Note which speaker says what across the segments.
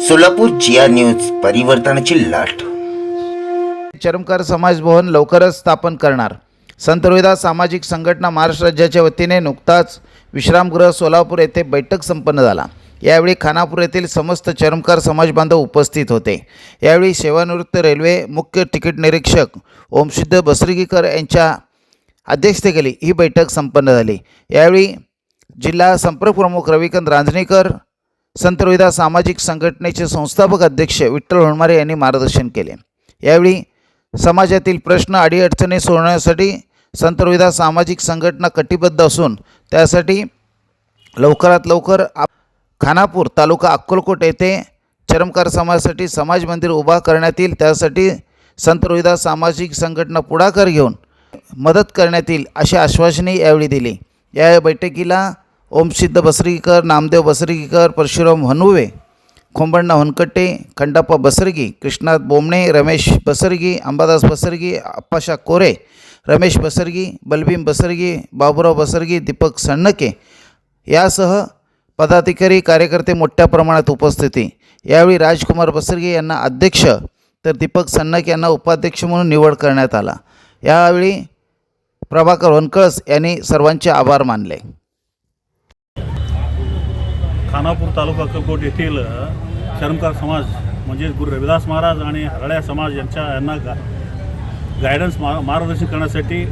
Speaker 1: सोलापूर जिया news परिवर्तनाची लाट.
Speaker 2: चरमकार समाज भवन लवकरच स्थापन करणार. संत रोहिदास सामाजिक संघटना महाराष्ट्र राज्याच्या वतीने नुकताच विश्रामगृह सोलापूर येथे बैठक संपन्न झाला. यावेळी खानापूर येथील समस्त चरमकार समाज बांधव उपस्थित होते. यावेळी सेवानिवृत्त रेल्वे मुख्य तिकीट निरीक्षक ओमसिद्ध बसरगीकर यांच्या अध्यक्षतेखाली ही बैठक संपन्न झाली. यावेळी जिल्हा संपर्क प्रमुख रविकांत रांजणेकर संत रोहिदास सामाजिक संघटनेचे संस्थापक अध्यक्ष विठ्ठल होणमारे यांनी मार्गदर्शन केले. यावेळी समाजातील प्रश्न अडीअडचणी सोडवण्यासाठी संत रोहिदास सामाजिक संघटना कटिबद्ध असून त्यासाठी लवकरात लवकर आप खानापूर तालुका अक्कलकोट येथे चरमकार समाजासाठी समाज मंदिर उभा करण्यात येईल. त्यासाठी संत रोहिदास सामाजिक संघटना पुढाकार घेऊन मदत करण्यात येईल अशी आश्वासने यावेळी दिली. या बैठकीला ओमसिद्ध बसरीकर नामदेव बसरीकर परशुराम हनुवे खोंबण्णा होनकट्टे खंडाप्पा बसरगी कृष्णात बोमणे रमेश बसरगी अंबादास बसरगी अप्पाशा कोरे रमेश बसरगी बलभीम बसरगी बाबुराव बसरगी दीपक सण्णके यासह पदाधिकारी कार्यकर्ते मोठ्या प्रमाणात उपस्थिती. यावेळी राजकुमार बसरगे यांना अध्यक्ष तर दीपक सन्नक यांना उपाध्यक्ष म्हणून निवड करण्यात आला. यावेळी प्रभाकर वनकळस यांनी सर्वांचे आभार मानले.
Speaker 3: खानापूर तालुका अक्कलकोट येथील शर्मकार समाज म्हणजे गुरु रविदास महाराज आणि हरळ्या समाज यांच्या यांना गा गायडन्स मा मार्गदर्शन करण्यासाठी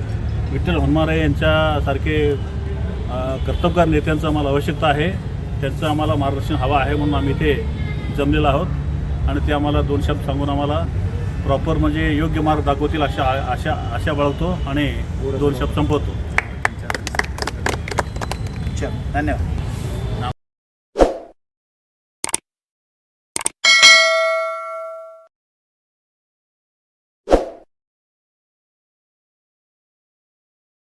Speaker 3: विठ्ठल हनुमारे यांच्यासारखे अ, कर्तबगार नेत्यांचं आम्हाला आवश्यकता आहे. त्यांचं आम्हाला मार्गदर्शन हवं आहे म्हणून आम्ही इथे जमलेलो आहोत. आणि ते आम्हाला दोन शब्द सांगून आम्हाला प्रॉपर म्हणजे योग्य मार्ग दाखवतील अशा आशा आशा बाळगतो आणि दोन शब्द संपवतो.
Speaker 2: धन्यवाद.